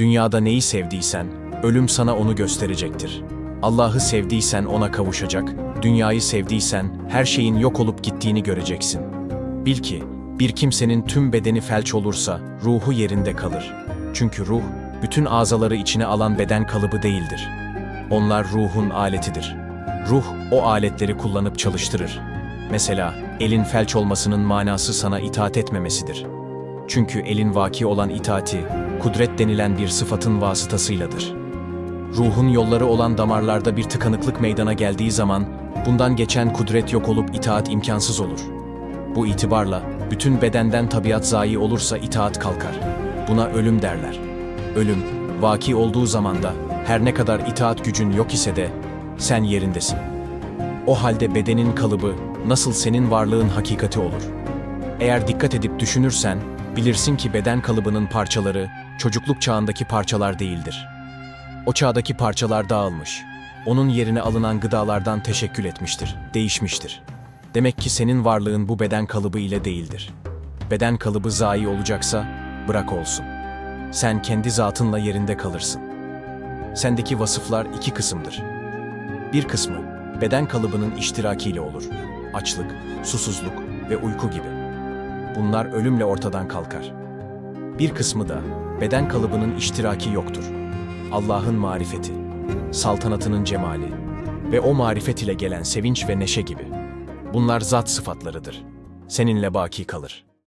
Dünyada neyi sevdiysen, ölüm sana onu gösterecektir. Allah'ı sevdiysen ona kavuşacak, dünyayı sevdiysen her şeyin yok olup gittiğini göreceksin. Bil ki, bir kimsenin tüm bedeni felç olursa ruhu yerinde kalır. Çünkü ruh, bütün azaları içine alan beden kalıbı değildir. Onlar ruhun aletidir. Ruh, o aletleri kullanıp çalıştırır. Mesela, elin felç olmasının manası sana itaat etmemesidir. Çünkü elin vaki olan itaati, kudret denilen bir sıfatın vasıtasıyladır. Ruhun yolları olan damarlarda bir tıkanıklık meydana geldiği zaman, bundan geçen kudret yok olup itaat imkansız olur. Bu itibarla, bütün bedenden tabiat zayi olursa itaat kalkar. Buna ölüm derler. Ölüm, vaki olduğu zaman da, her ne kadar itaat gücün yok ise de, sen yerindesin. O halde bedenin kalıbı, nasıl senin varlığın hakikati olur. Eğer dikkat edip düşünürsen, bilirsin ki beden kalıbının parçaları, çocukluk çağındaki parçalar değildir. O çağdaki parçalar dağılmış. Onun yerine alınan gıdalardan teşekkül etmiştir, değişmiştir. Demek ki senin varlığın bu beden kalıbı ile değildir. Beden kalıbı zayi olacaksa, bırak olsun. Sen kendi zatınla yerinde kalırsın. Sendeki vasıflar iki kısımdır. Bir kısmı, beden kalıbının iştirakiyle olur. Açlık, susuzluk ve uyku gibi. Bunlar ölümle ortadan kalkar. Bir kısmı da, beden kalıbının iştiraki yoktur. Allah'ın marifeti, saltanatının cemali ve o marifet ile gelen sevinç ve neşe gibi. Bunlar zat sıfatlarıdır. Seninle baki kalır.